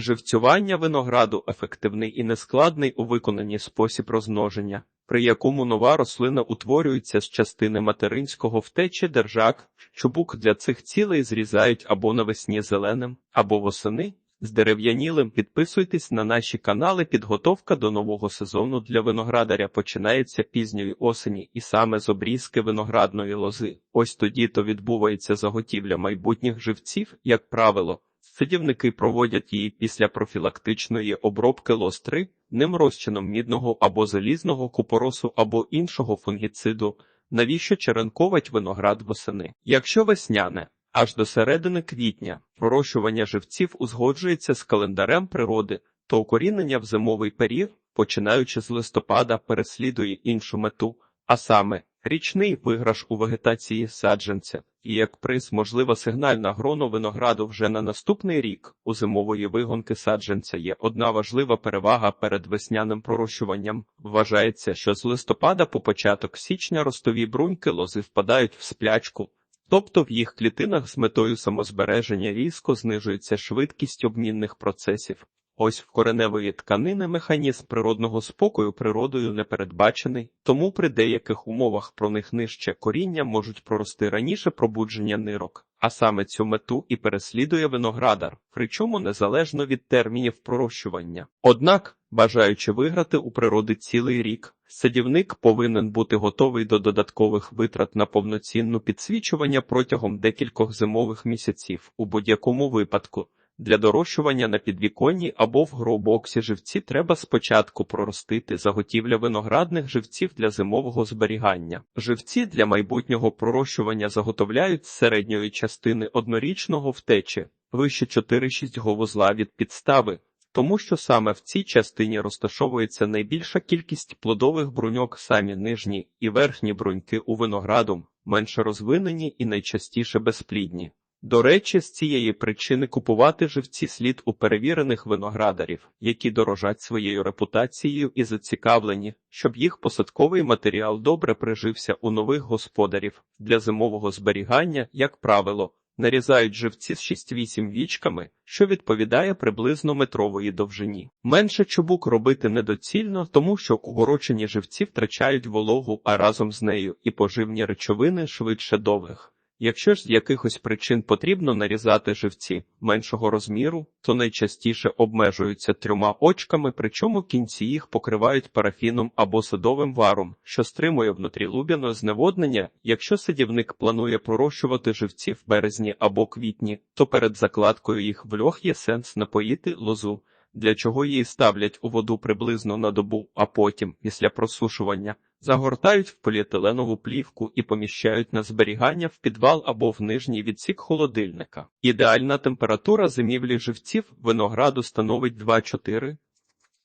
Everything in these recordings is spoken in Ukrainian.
Живцювання винограду ефективний і нескладний у виконанні спосіб розмноження, при якому нова рослина утворюється з частини материнського втечі держак, чубук для цих цілей зрізають або навесні зеленим, або восени. З дерев'янілим підписуйтесь на наші канали. Підготовка до нового сезону для виноградаря починається пізньої осені, і саме з обрізки виноградної лози. Ось тоді то відбувається заготівля майбутніх живців, як правило. Садівники проводять її після профілактичної обробки лостри, ним розчином мідного або залізного купоросу або іншого фунгіциду. Навіщо черенковать виноград восени? Якщо весняне, аж до середини квітня пророщування живців узгоджується з календарем природи, то укорінення в зимовий період, починаючи з листопада, переслідує іншу мету, а саме річний виграш у вегетації саджанця, і як приз можлива сигнальна гроно винограду вже на наступний рік. У зимової вигонки саджанця є одна важлива перевага перед весняним пророщуванням. Вважається, що з листопада по початок січня ростові бруньки лози впадають в сплячку. Тобто в їх клітинах з метою самозбереження різко знижується швидкість обмінних процесів. Ось в кореневої тканини механізм природного спокою природою не передбачений, тому при деяких умовах про них нижче коріння можуть прорости раніше пробудження нирок, а саме цю мету і переслідує виноградар, причому незалежно від термінів пророщування. Однак, бажаючи виграти у природи цілий рік, садівник повинен бути готовий до додаткових витрат на повноцінну підсвічування протягом декількох зимових місяців у будь-якому випадку. Для дорощування на підвіконні або в гроубоксі живці треба спочатку проростити заготівля виноградних живців для зимового зберігання. Живці для майбутнього пророщування заготовляють з середньої частини однорічного втечі, вище 4-6 говузла від підстави, тому що саме в цій частині розташовується найбільша кількість плодових бруньок, самі нижні і верхні бруньки у винограду, менше розвинені і найчастіше безплідні. До речі, з цієї причини купувати живці слід у перевірених виноградарів, які дорожать своєю репутацією і зацікавлені, щоб їх посадковий матеріал добре прижився у нових господарів. Для зимового зберігання, як правило, нарізають живці з 6-8 вічками, що відповідає приблизно метрової довжині. Менше чубук робити недоцільно, тому що укорочені живці втрачають вологу, а разом з нею і поживні речовини швидше довгих. Якщо ж з якихось причин потрібно нарізати живці меншого розміру, то найчастіше обмежуються трьома очками, причому кінці їх покривають парафіном або садовим варом, що стримує внутрілубяне зневоднення. Якщо садівник планує пророщувати живці в березні або квітні, то перед закладкою їх в льох є сенс напоїти лозу, для чого її ставлять у воду приблизно на добу, а потім, після просушування, загортають в поліетиленову плівку і поміщають на зберігання в підвал або в нижній відсік холодильника. Ідеальна температура зимівлі живців винограду становить 2-4,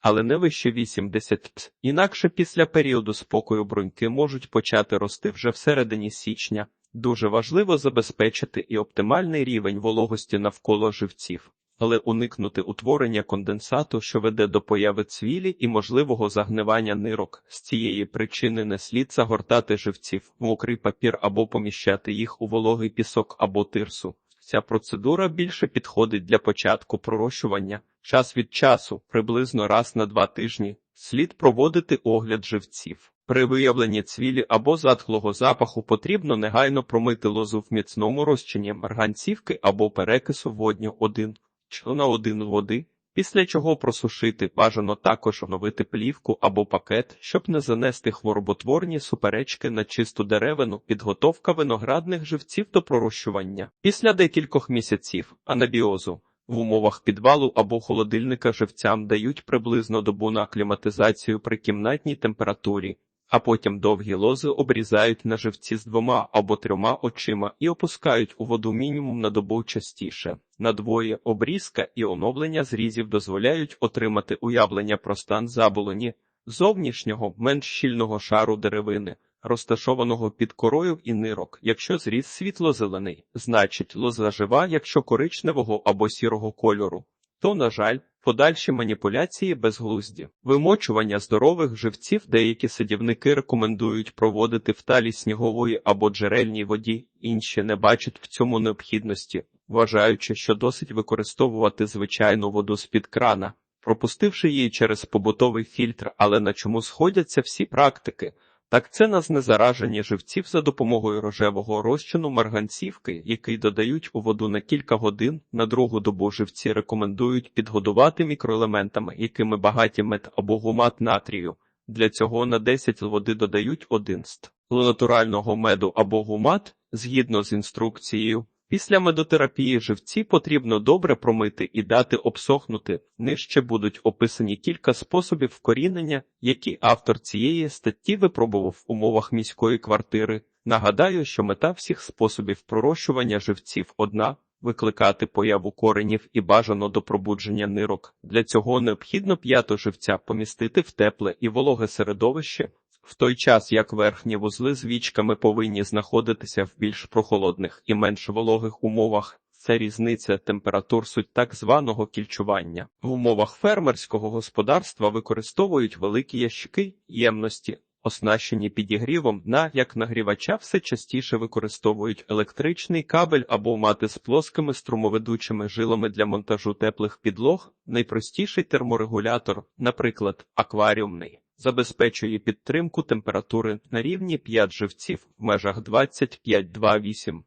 але не вище 80 п. Інакше після періоду спокою бруньки можуть почати рости вже всередині січня. Дуже важливо забезпечити і оптимальний рівень вологості навколо живців але уникнути утворення конденсату, що веде до появи цвілі і можливого загнивання нирок. З цієї причини не слід загортати живців в мокрий папір або поміщати їх у вологий пісок або тирсу. Ця процедура більше підходить для початку пророщування. Час від часу, приблизно раз на два тижні, слід проводити огляд живців. При виявленні цвілі або затхлого запаху потрібно негайно промити лозу в міцному розчині марганцівки або перекису водню 1 на один води, після чого просушити бажано також оновити плівку або пакет, щоб не занести хвороботворні суперечки на чисту деревину, підготовка виноградних живців до пророщування. Після декількох місяців анабіозу в умовах підвалу або холодильника живцям дають приблизно добу на акліматизацію при кімнатній температурі а потім довгі лози обрізають на живці з двома або трьома очима і опускають у воду мінімум на добу частіше. Надвоє обрізка і оновлення зрізів дозволяють отримати уявлення про стан заболоні зовнішнього менш щільного шару деревини. Розташованого під корою і нирок, якщо зріз світло-зелений, значить лоза жива, якщо коричневого або сірого кольору, то, на жаль, Подальші маніпуляції безглузді. Вимочування здорових живців деякі садівники рекомендують проводити в талі снігової або джерельній воді, інші не бачать в цьому необхідності. вважаючи, що досить використовувати звичайну воду з-під крана, пропустивши її через побутовий фільтр, але на чому сходяться всі практики. Так це на знезараження живців за допомогою рожевого розчину марганцівки, який додають у воду на кілька годин. На другу добу живці рекомендують підгодувати мікроелементами, якими багаті мед або гумат натрію. Для цього на 10 води додають 1 ст натурального меду або гумат згідно з інструкцією. Після медотерапії живці потрібно добре промити і дати обсохнути. Нижче будуть описані кілька способів вкорінення, які автор цієї статті випробував в умовах міської квартири. Нагадаю, що мета всіх способів пророщування живців одна викликати появу коренів і бажано до пробудження нирок. Для цього необхідно п'ято живця помістити в тепле і вологе середовище, в той час як верхні вузли з вічками повинні знаходитися в більш прохолодних і менш вологих умовах. Це різниця температур суть так званого кільчування. В умовах фермерського господарства використовують великі ящики ємності, оснащені підігрівом на як нагрівача все частіше використовують електричний кабель або мати з плоскими струмоведучими жилами для монтажу теплих підлог. Найпростіший терморегулятор, наприклад, акваріумний забезпечує підтримку температури на рівні 5 живців в межах 25-28.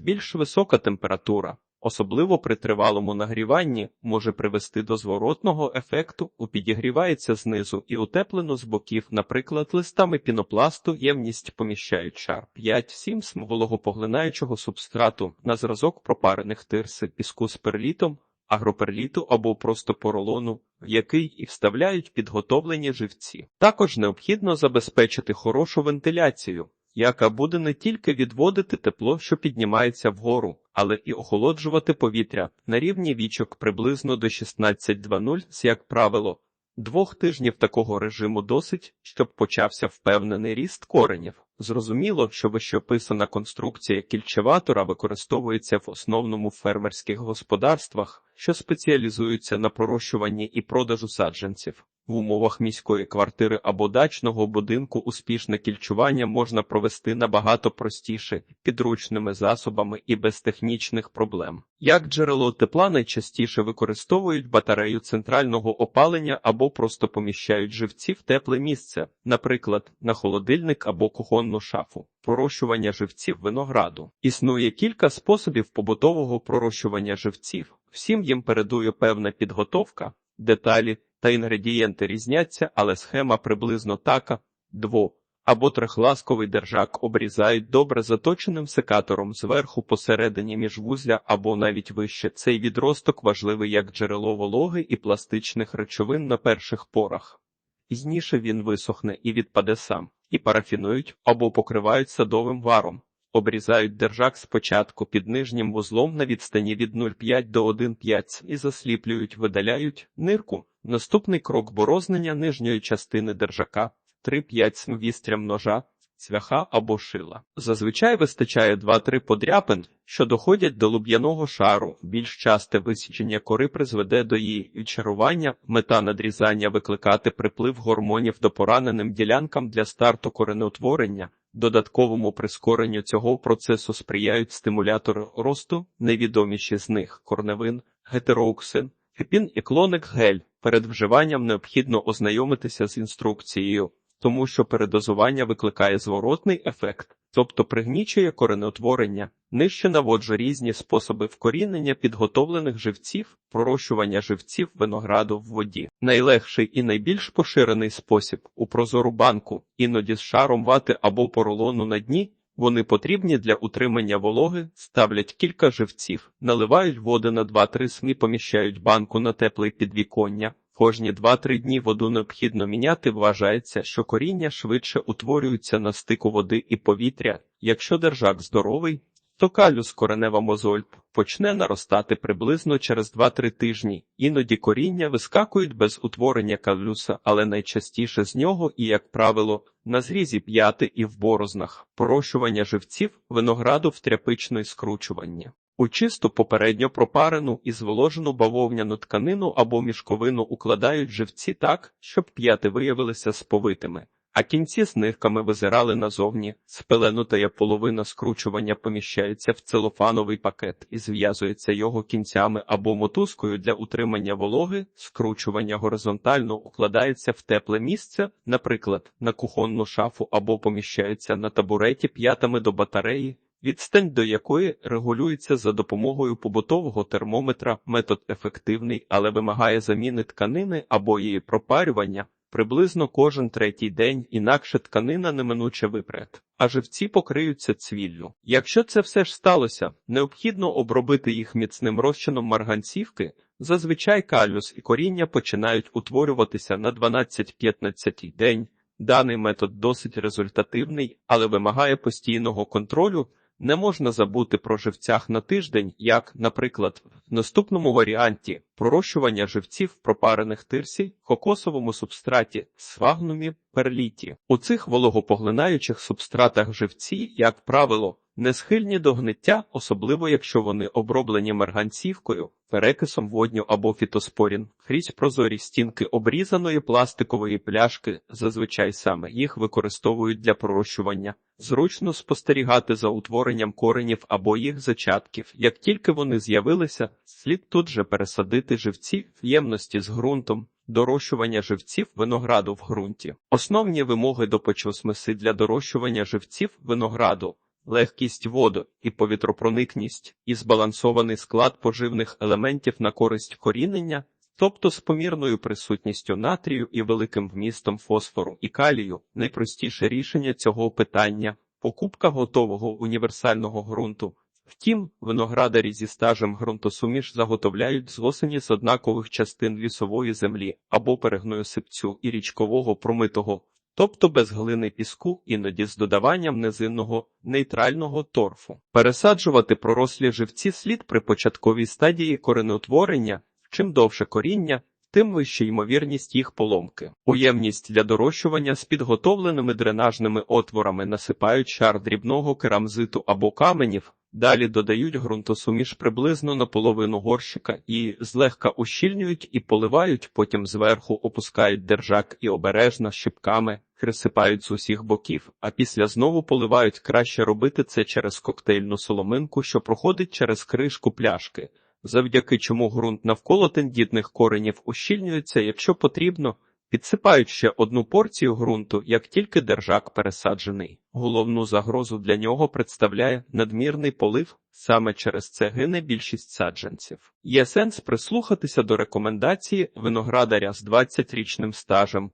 Більш висока температура, особливо при тривалому нагріванні, може привести до зворотного ефекту, у підігрівається знизу і утеплено з боків, наприклад, листами пінопласту, ємність поміщають шар 5-7 см вологопоглинаючого субстрату на зразок пропарених тирси піску з перлітом, агроперліту або просто поролону, в який і вставляють підготовлені живці. Також необхідно забезпечити хорошу вентиляцію, яка буде не тільки відводити тепло, що піднімається вгору, але і охолоджувати повітря на рівні вічок приблизно до 16.00, як правило. Двох тижнів такого режиму досить, щоб почався впевнений ріст коренів. Зрозуміло, що вищописана конструкція кільчеватора використовується в основному фермерських господарствах, що спеціалізуються на пророщуванні і продажу саджанців. В умовах міської квартири або дачного будинку успішне кільчування можна провести набагато простіше, підручними засобами і без технічних проблем. Як джерело тепла найчастіше використовують батарею центрального опалення або просто поміщають живці в тепле місце, наприклад, на холодильник або кухонну шафу. Пророщування живців винограду. Існує кілька способів побутового пророщування живців. Всім їм передує певна підготовка, деталі та інгредієнти різняться, але схема приблизно така: дво або трехласковий держак обрізають добре заточеним секатором зверху посередині міжвузля або навіть вище. Цей відросток важливий як джерело вологи і пластичних речовин на перших порах. Пізніше він висохне і відпаде сам, і парафінують або покривають садовим варом. Обрізають держак спочатку під нижнім вузлом на відстані від 0,5 до 1,5 і засліплюють, видаляють нирку. Наступний крок борознення нижньої частини держака 3-5 вістрям ножа, цвяха або шила. Зазвичай вистачає 2-3 подряпин, що доходять до луб'яного шару. Більш часте висічення кори призведе до її відчарування, мета надрізання викликати приплив гормонів до пораненим ділянкам для старту коренеутворення. Додатковому прискоренню цього процесу сприяють стимулятори росту, невідоміші з них корневин, гетероуксин, фіпін і клоник гель. Перед вживанням необхідно ознайомитися з інструкцією, тому що передозування викликає зворотний ефект, тобто пригнічує коренеутворення. Нижче наводжу різні способи вкорінення підготовлених живців, пророщування живців винограду в воді. Найлегший і найбільш поширений спосіб у прозору банку, іноді з шаром вати або поролону на дні. Вони потрібні для утримання вологи, ставлять кілька живців, наливають води на 2-3 см, поміщають банку на тепле підвіконня. Кожні 2-3 дні воду необхідно міняти. Вважається, що коріння швидше утворюються на стику води і повітря. Якщо держак здоровий, то калюс коренева мозоль почне наростати приблизно через 2-3 тижні. Іноді коріння вискакують без утворення калюса, але найчастіше з нього і, як правило, на зрізі п'яти і в борознах, пророщування живців, винограду в тряпичної скручування. У чисту попередньо пропарену і зволожену бавовняну тканину або мішковину укладають живці так, щоб п'яти виявилися сповитими. а кінці з нивками визирали назовні. Спеленутая половина скручування поміщається в целофановий пакет і зв'язується його кінцями або мотузкою для утримання вологи. Скручування горизонтально укладається в тепле місце, наприклад, на кухонну шафу або поміщається на табуреті п'ятами до батареї. Відстань до якої регулюється за допомогою побутового термометра, метод ефективний, але вимагає заміни тканини або її пропарювання приблизно кожен третій день, інакше тканина неминуче випре, а живці покриються цвіллю. Якщо це все ж сталося, необхідно обробити їх міцним розчином марганцівки. Зазвичай калюс і коріння починають утворюватися на 12-15 день. Даний метод досить результативний, але вимагає постійного контролю. Не можна забути про живцях на тиждень, як, наприклад, в наступному варіанті пророщування живців пропарених тирсі, кокосовому субстраті, сфагнумі, перліті. У цих вологопоглинаючих субстратах живці, як правило, не схильні до гниття, особливо якщо вони оброблені марганцівкою, перекисом водню або фітоспорін, крізь прозорі стінки обрізаної пластикової пляшки, зазвичай саме їх використовують для пророщування. Зручно спостерігати за утворенням коренів або їх зачатків. Як тільки вони з'явилися, слід тут же пересадити живці в ємності з ґрунтом. Дорощування живців винограду в ґрунті. Основні вимоги до почвосмеси для дорощування живців винограду легкість воду і повітропроникність і збалансований склад поживних елементів на користь корінення, тобто з помірною присутністю натрію і великим вмістом фосфору і калію, найпростіше рішення цього питання покупка готового універсального ґрунту. Втім, виноградарі зі стажем ґрунтосуміш заготовляють з осені з однакових частин лісової землі або перегною сипцю і річкового промитого тобто без глини піску, іноді з додаванням низинного нейтрального торфу. Пересаджувати пророслі живці слід при початковій стадії коренеутворення, чим довше коріння, тим вища ймовірність їх поломки. Уємність для дорощування з підготовленими дренажними отворами насипають шар дрібного керамзиту або каменів, Далі додають ґрунтосуміш приблизно на половину горщика і злегка ущільнюють і поливають, потім зверху опускають держак і обережно щипками присипають з усіх боків, а після знову поливають краще робити це через коктейльну соломинку, що проходить через кришку пляшки, завдяки чому ґрунт навколо тендітних коренів ущільнюється, якщо потрібно. Підсипають ще одну порцію ґрунту, як тільки держак пересаджений. Головну загрозу для нього представляє надмірний полив, саме через це гине більшість саджанців. Є сенс прислухатися до рекомендації виноградаря з 20-річним стажем,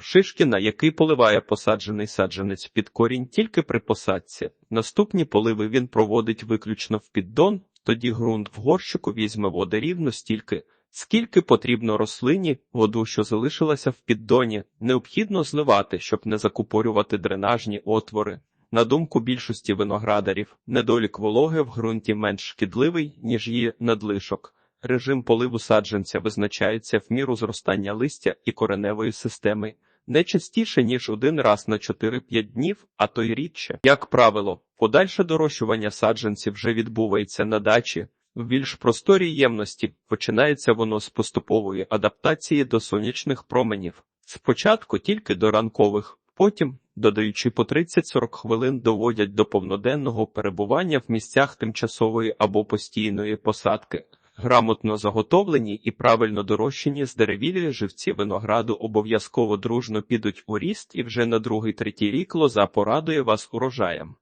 Шишкіна, який поливає посаджений саджанець під корінь тільки при посадці. Наступні поливи він проводить виключно в піддон, тоді ґрунт в горщику візьме води рівно стільки. Скільки потрібно рослині, воду, що залишилася в піддоні, необхідно зливати, щоб не закупорювати дренажні отвори. На думку більшості виноградарів, недолік вологи в ґрунті менш шкідливий, ніж її надлишок. Режим поливу саджанця визначається в міру зростання листя і кореневої системи не частіше, ніж один раз на 4-5 днів, а то й рідше. Як правило, подальше дорощування саджанців вже відбувається на дачі. В більш просторій ємності починається воно з поступової адаптації до сонячних променів. Спочатку тільки до ранкових, потім, додаючи по 30-40 хвилин, доводять до повноденного перебування в місцях тимчасової або постійної посадки. Грамотно заготовлені і правильно дорощені здеревілі живці винограду обов'язково дружно підуть у ріст і вже на другий третій рік лоза порадує вас урожаєм.